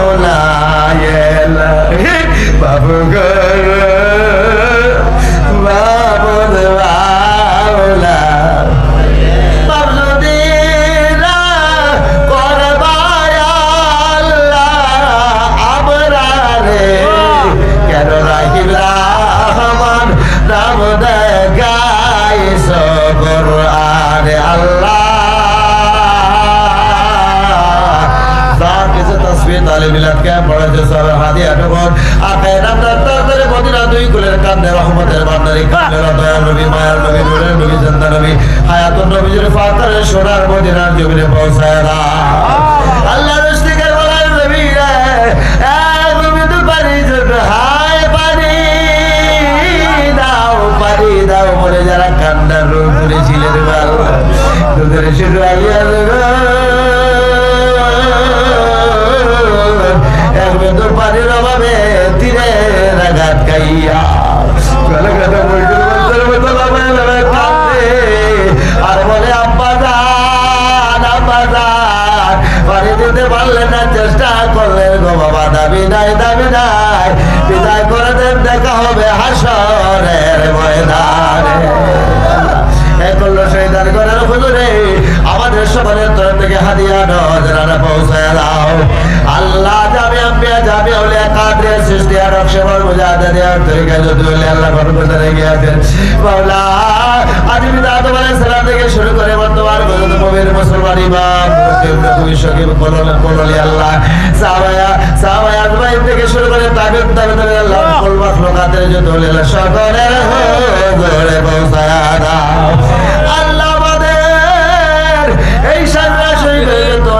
মোলায়েলা বাবু গর তালে মিলাদ কে পড়েছে হাদি আটকন আকায় রাতার তাড়াতাড়ি মদিনা দুই কুলের কান্দে রহমতের বান্দারি কান্দের দয়াল নবী, মায়ার নবী, নূরের নবী, জান্দা নবী, হায়াতুন নবীজির ফাতারে সোনার মদিনার জমিনে পৌঁছায় না। আল্লাহ রস্তিকের বলার নবী রে নবী তো পারি হায় পারি দাও পারি দাও বলে যারা কান্নার রোগ করেছিলেন আল্লাহ তোদের শুধু আলিয়া একবার মুজাহিদ দেওয়ার তরিকা যদি আল্লাহ বরকত রেখে আছেন। মাওলা, আজ বিদাত বলে থেকে শুরু করে বর্তমান পর্যন্ত পবির মুসলমান ইমাম নবী শকীব কোললে কোললে আল্লাহ। সাহাবায়া সাহাবায়া আজমাইন থেকে শুরু করে তাবিদ তাবিদ আল্লাহ কুল মাখলুকাতের যত হলে সকলের হুজুরে পৌঁছায় আল্লাহ আমাদের এই তলি আল্লাহ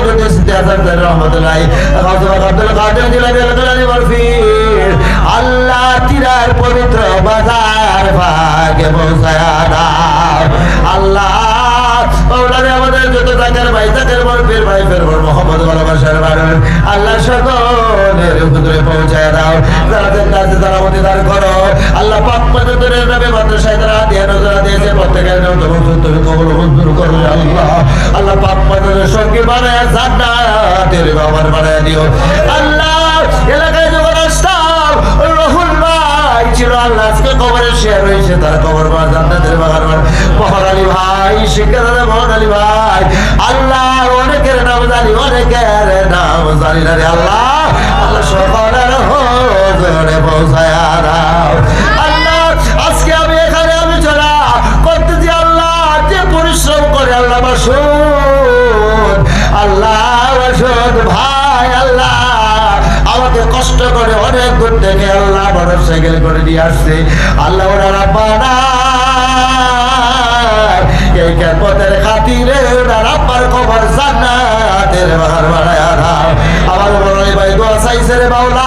ভয় করতে সিদ্ধি আসাদ রহমতুল্লাহ আব্দুল কাদের জিলানি আল্লাহ বরফির আল্লাহ তিরার পবিত্র বাজার ভাগে পৌঁছায় দাও আল্লাহ মাওলানা আমাদের যত জাকের ভাই জাকের বরফির ভাই ফেরবর মোহাম্মদ ভালোবাসার বাড়ন আল্লাহ সকলের হুজুরে পৌঁছায় দাও যারা কাছে তারা দান করো আল্লাহ জান্নাতের বাবার বানায় দিও। আল্লাহ, এলাকায় যখন আসতাম রহুল ভাই ছিল আল্লাহ, আজকে কবরে শেয়ার হয়েছে, তার কবর বা জান্নাতের বাগান মহান আলী ভাই, শিক্ষা দাদা, মহান আলী ভাই আল্লাহ অনেকের নাম জানি, অনেকের নাম জানি না রে আল্লাহ। আল্লাহ সকলের হজরে পৌঁছায় অনেক দূর থেকে আল্লাহ মোটর সাইকেল করে নিয়ে আসছে। আল্লাহ ওরা রাব্বানা, এই কেমতের খাতিরে ওরা রাব্বার খবর জান্নাতের বাহার বাড়ায় আমার বড় ভাই দোয়া চাইছে রে বাউলা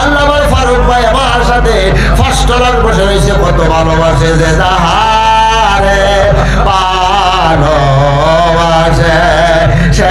আল্লাহ আমার ফারুক ভাই আমার সাথে ফার্স্ট তলার বসে রয়েছে, কত ভালোবাসে যে যাহারে ভালোবাসে সে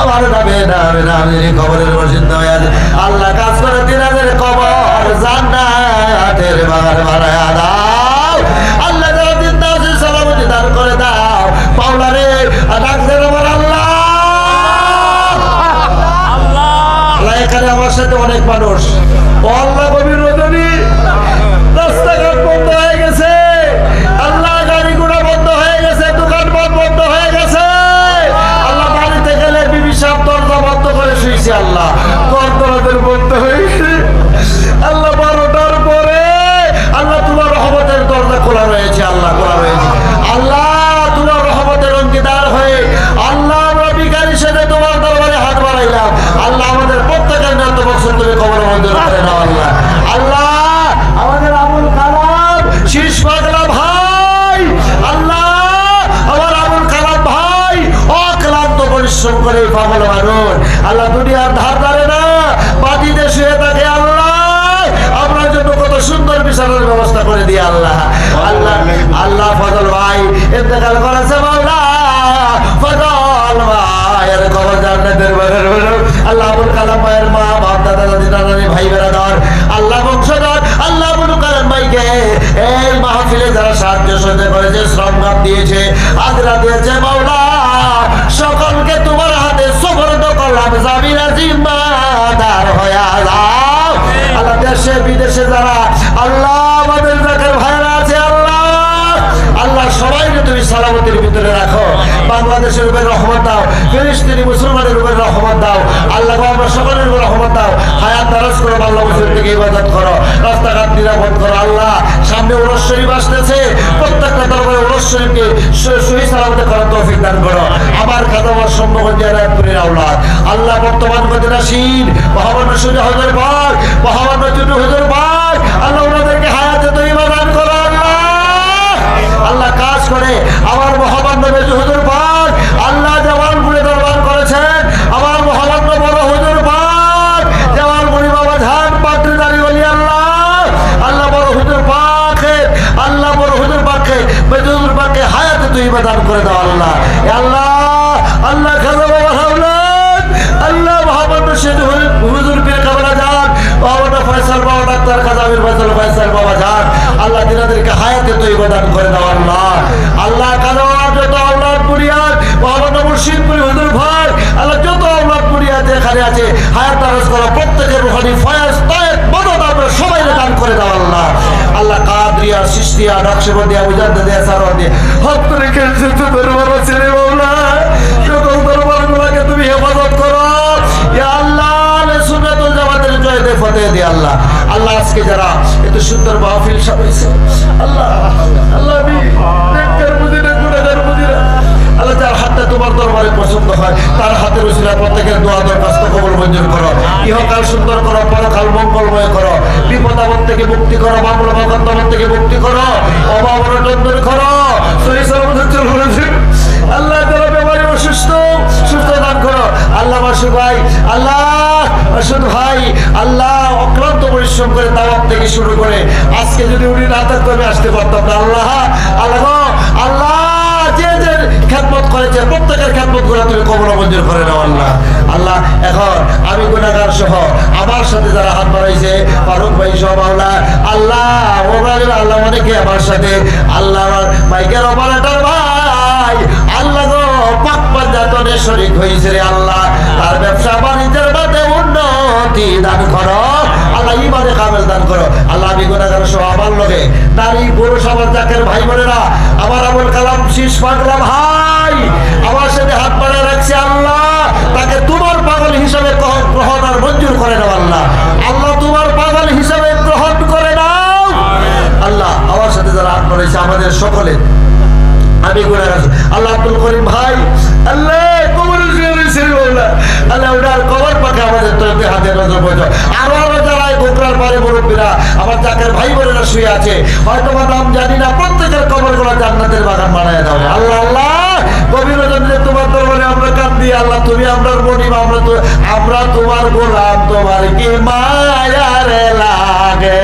আমার নামে নামে নামে কবরের মসজিদ নয় আল্লাহ কাজ করে তিনাদের কবর জান্নাতের বাগান বানায় দাও। আল্লাহ যারা জিন্দা আছে, সালামতি দান করে দাও। পাওলা ফজল ভাই, ইন্তেকাল করেছে মাওলা। ফজল ভাই এর কবর জান্নাতের বাগান হলো। আল্লাহ আবুল কালাম ভাইয়ের মা, বাপ, দাদা, দাদি, নানানি, ভাই বেড়াদার আল্লাহ বংশধর আল্লাহ আবুল কালাম ভাইকে এই মাহফিলে যারা সাহায্য সহযোগিতা করেছে শ্রমগান দিয়েছে আজরা দিয়েছে মাওলা। সকলকে তোমার হাতে সুবর্ণ করলাম, জামিনা জিম্মাদার হয়ে আল্লাহ দেশে, বিদেশে যারা আল্লাহ সালামতির ভিতরে রাখো। বাংলাদেশের উপরে রহমত দাও, ফিলিস্তিনি মুসলমানের উপরে রহমত দাও। আল্লাহ আমরা সকলের উপরে রহমত দাও। হায়াত দারাজ করো, বাংলা মুসলিম থেকে ইবাদত করো। রাস্তাঘাট নিরাপদ করো, আল্লাহ। সামনে উরস শরীফ আসতেছে। প্রত্যেকটা দরবারে উরস শরীফকে সহি সালামতে করার তৌফিক দান করো। আমার সম্ভব জয়নাথপুরের আওলাদ আল্লাহ। বর্তমান মদিনাসীন মহামান্য সূর্য হজর ভাগ দিনাদেরকে হায়াতে তৈব দান করে দাও আল্লাহ আল্লাহ কালো যত আল্লাহ পুরিয়ার মোহাম্মদ মুর্শিদপুরি হুজুর ভাই, আল্লাহ যত আল্লাহ পুরিয়াতে এখানে আছে, হায়াত তারাজ করো প্রত্যেকের রুহানি ফয়াজ তায়েব মদত আমরা সবাই দান করে দাও আল্লাহ আল্লাহ কাদরিয়া সৃষ্টিয়া নকশবন্দিয়া উজাদ্দ দিয়া সারওয়ার দিয়ে হক করে খেলছে তো দরবার ছেড়ে মাওলা। সকল দরবারগুলোকে তুমি হেফাজত করো। জয় দে ফতেহ দে আল্লাহ। আল্লাহ আজকে যারা এত সুন্দর মাহফিল সাজাইছে আল্লাহ আল্লাহ আমি আল্লাহ যার হাতটা তোমার দরবারে পছন্দ হয়, তার হাতের উসিলা প্রত্যেকের দোয়া দরখাস্ত কবল মঞ্জুর করো। ইহকাল সুন্দর করো, পরকাল মঙ্গলময় করো। বিপদ আপদ থেকে মুক্তি করো মামলা মকদ্দমা থেকে মুক্তি করো। অভাব অনটন করো। সহি সালামত চল পরিশ্রম করে দাওয়াত থেকে শুরু করে আজকে যদি উনি না থাকতো, আমি আসতে পারতাম না। আল্লাহ আল্লাহ আল্লাহ, যে যে খ্যাতমত করেছে, প্রত্যেকের খ্যাতমত করে তুমি কবর মঞ্জুর করে নাও, আল্লাহ। আল্লাহ, এখন আমি গুণাগার সহ আমার সাথে যারা হাত বাড়াইছে, ফারুক ভাই সহ মাওলা, আল্লাহ মোবাইল আল্লাহ অনেকে আমার সাথে, আল্লাহ আমার মাইকের অপারেটর ভাই, আল্লাহ গো, পাক শরীক হয়েছে রে আল্লাহ। তার ব্যবসা বাণিজ্যের মাঝে উন্নতি দান করো। আল্লাহ ইমানে কামেল দান করো। আল্লাহ আমি গুণাগার সহ আমার লগে। নারী, পুরুষ, আমার জাকের ভাই বোনেরা, আমার আমল কালাম, শীষ পাগলা ভাই আমার সাথে হাত বাড়িয়ে রাখছে আল্লাহ। তাকে তোমার পাগল হিসাবে গ্রহণ- আর মঞ্জুর করে নাও আল্লাহ। আল্লাহ তোমার পাগল হিসাবে গ্রহণ করে নাও। আল্লাহ, আমার সাথে যারা হাত বাড়িয়েছে আমাদের সকলে। আমি গুণা গাছ আল্লাহ আব্দুল করিম ভাই, আল্লাহ কবর আল্লাহ ওটার কবর পাকে আমাদের তরফে হাতে নজর পড়ছো আরও আরও পরে মুরব্বীরা, আমার চাকের ভাই বোনেরা শুয়ে আছে। হয়তো বা নাম জানি না, প্রত্যেকের কবরগুলা জান্নাতের বাগান বানায় দেবে আল্লাহ আল্লাহ! আমরা তোমার গোলাম, তোমার কি মায়ারে লাগে?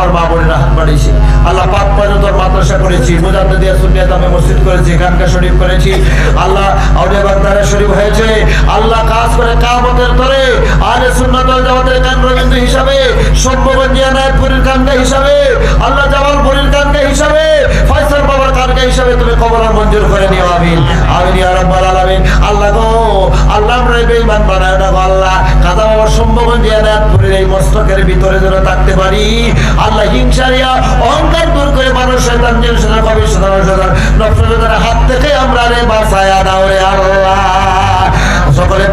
আমার মা বোনেরা হাত বাড়িয়েছি। আল্লাহ পাক পর্যন্তর মাদ্রাসা করেছি মুজাদ্দ দিয়া সুনিয়া দামে মসজিদ করেছি, খানকা শরীফ করেছি। আল্লাহ আউলিয়া বাগদারা শরীফ হয়েছে। আল্লাহ কাজ করে কামতের তরে আলে সুন্নাতুল জামাতের কেন্দ্রবিন্দু হিসাবে সম্ভবন জিয়ানায়তপুরের কানকা হিসাবে, আল্লাহ জামালপুরের কানকা হিসাবে, ফয়সাল বাবার কানকা হিসাবে তুমি কবর মঞ্জুর করে নিও, আমিন। আমিন ইয়া রাব্বাল আলামিন। আল্লাহ গো, আল্লাহ আমরা বেঈমান বানায় না গো, আল্লাহ। কাদা বাবার সম্ভবন এই মস্তকের ভিতরে যেন থাকতে পারি। আল্লাহ হিংসারিয়া অহংকার দূর করে মানুষ শয়তান, জিন, শয়তান হাত থেকে আমরা রে সকলে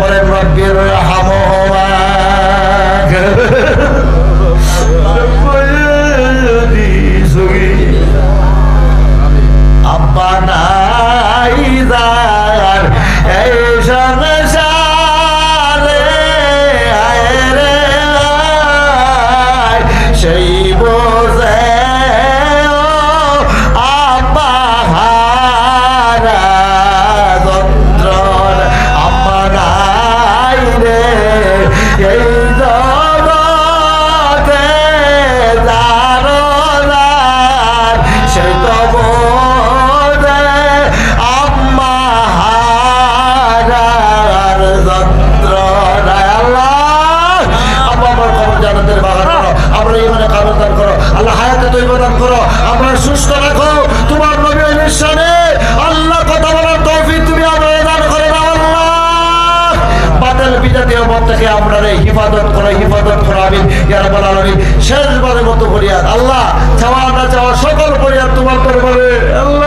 বিজাতীয় মত থেকে আমরা রে হিফাজত করো হিফাজত করো আমি ইয়া রাব্বাল আলামিন, শেষবারের মতো ফরিয়াদ আল্লাহ, চাওয়া না চাওয়া সকল ফরিয়াদ তোমার দরবারে, আল্লাহ।